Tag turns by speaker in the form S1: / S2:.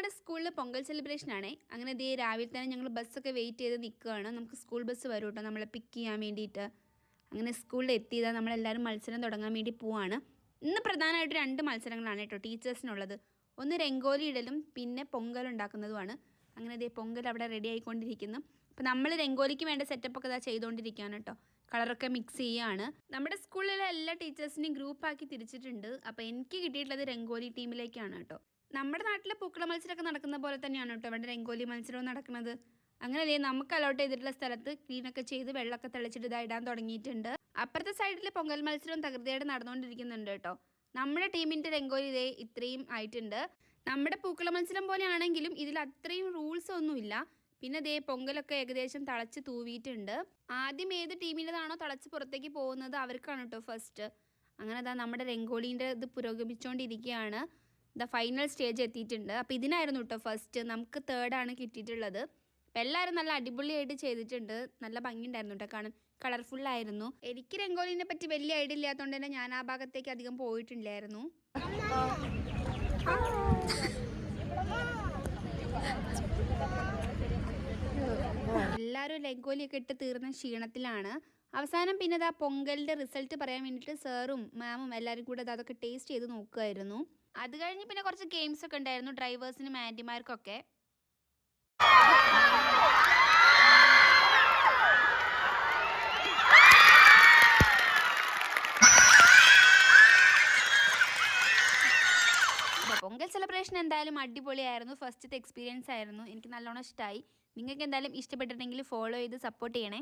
S1: ഞങ്ങളുടെ സ്കൂളിൽ പൊങ്കൽ സെലിബ്രേഷൻ ആണേ. അങ്ങനെ ദേ രാവിലെ തന്നെ ഞങ്ങൾ ബസ്സൊക്കെ വെയിറ്റ് ചെയ്ത് നിൽക്കുകയാണ്. നമുക്ക് സ്കൂൾ ബസ് വരും കേട്ടോ നമ്മളെ പിക്ക് ചെയ്യാൻ വേണ്ടിയിട്ട്. അങ്ങനെ സ്കൂളിൽ എത്തിയതാണ് നമ്മളെല്ലാവരും മത്സരം തുടങ്ങാൻ വേണ്ടി പോവാണ്. ഇന്ന് പ്രധാനമായിട്ട് രണ്ട് മത്സരങ്ങളാണ് കേട്ടോ ടീച്ചേഴ്സിനുള്ളത് ഒന്ന് രംഗോലി ഇടലും പിന്നെ പൊങ്കൽ ഉണ്ടാക്കുന്നതുമാണ്. അങ്ങനെ ഇതേ പൊങ്കൽ അവിടെ റെഡി ആയിക്കൊണ്ടിരിക്കുന്നു. അപ്പോൾ നമ്മൾ രംഗോലിക്ക് വേണ്ട സെറ്റപ്പ് ഒക്കെ ഇതാ ചെയ്തുകൊണ്ടിരിക്കുകയാണ് കേട്ടോ കളറൊക്കെ മിക്സ് ചെയ്യുകയാണ് നമ്മുടെ സ്കൂളിലെ എല്ലാ ടീച്ചേഴ്സിനെയും ഗ്രൂപ്പാക്കി തിരിച്ചിട്ടുണ്ട്. അപ്പോൾ എനിക്ക് കിട്ടിയിട്ടുള്ളത് രംഗോലി ടീമിലേക്കാണ് കേട്ടോ നമ്മുടെ നാട്ടിലെ പൂക്കള മത്സരമൊക്കെ നടക്കുന്ന പോലെ തന്നെയാണ് കേട്ടോ. ഇവിടെ രംഗോലി മത്സരവും നടക്കുന്നത്. അങ്ങനെയല്ലേ നമുക്ക് അലോട്ട് ചെയ്തിട്ടുള്ള സ്ഥലത്ത് ക്ലീനൊക്കെ ചെയ്ത് വെള്ളമൊക്കെ തെളിച്ചിട്ട് ഇടാൻ തുടങ്ങിയിട്ടുണ്ട്. അപ്പുറത്തെ സൈഡിൽ പൊങ്കൽ മത്സരവും തകൃതിയായിട്ട് നടന്നുകൊണ്ടിരിക്കുന്നുണ്ട് കേട്ടോ. നമ്മുടെ ടീമിന്റെ രംഗോലി ഇതേ ഇത്രയും ആയിട്ടുണ്ട്. നമ്മുടെ പൂക്കള മത്സരം പോലെ ആണെങ്കിലും ഇതിൽ അത്രയും റൂൾസ് ഒന്നുമില്ല. പിന്നെ ദേ പൊങ്കലൊക്കെ ഏകദേശം തളച്ച് തൂവിയിട്ടുണ്ട്. ആദ്യം ഏത് ടീമിന്റെതാണോ തളച്ച് പുറത്തേക്ക് പോകുന്നത് അവർക്കാണ് കേട്ടോ ഫസ്റ്റ് അങ്ങനെ അതാ നമ്മുടെ രംഗോളീന്റെ ഇത് പുരോഗമിച്ചുകൊണ്ടിരിക്കുകയാണ് ദ ഫൈനൽ സ്റ്റേജ് എത്തിയിട്ടുണ്ട്. അപ്പോൾ ഇതിനായിരുന്നു കേട്ടോ ഫസ്റ്റ് നമുക്ക് തേർഡാണ് കിട്ടിയിട്ടുള്ളത്. അപ്പോൾ എല്ലാവരും നല്ല അടിപൊളിയായിട്ട് ചെയ്തിട്ടുണ്ട്. നല്ല ഭംഗിയുണ്ടായിരുന്നു കേട്ടോ കാണാൻ കളർഫുള്ളായിരുന്നു എനിക്ക് രംഗോലിനെ പറ്റി വലിയ ഐഡിയ ഇല്ലാത്തതുകൊണ്ട് തന്നെ ഞാൻ ആ ഭാഗത്തേക്ക് അധികം പോയിട്ടില്ലായിരുന്നു. എല്ലാവരും രംഗോലിയൊക്കെ ഇട്ട് തീർന്ന ക്ഷീണത്തിലാണ്. അവസാനം പിന്നെ ഇതാ പൊങ്കലിന്റെ റിസൾട്ട് പറയാൻ വേണ്ടിയിട്ട് സാറും മാമും എല്ലാവരും കൂടെ അതൊക്കെ ടേസ്റ്റ് ചെയ്ത് നോക്കുമായിരുന്നു അത് കഴിഞ്ഞ് പിന്നെ കുറച്ച് ഗെയിംസ് ഒക്കെ ഉണ്ടായിരുന്നു ഡ്രൈവേഴ്സിനും ആന്റിമാർക്കൊക്കെ പൊങ്കൽ സെലിബ്രേഷൻ എന്തായാലും അടിപൊളിയായിരുന്നു ഫസ്റ്റത്തെ എക്സ്പീരിയൻസ് ആയിരുന്നു. എനിക്ക് നല്ലോണം ഇഷ്ടമായി നിങ്ങൾക്ക് എന്തായാലും ഇഷ്ടപ്പെട്ടിട്ടുണ്ടെങ്കിൽ ഫോളോ ചെയ്ത് സപ്പോർട്ട് ചെയ്യണേ.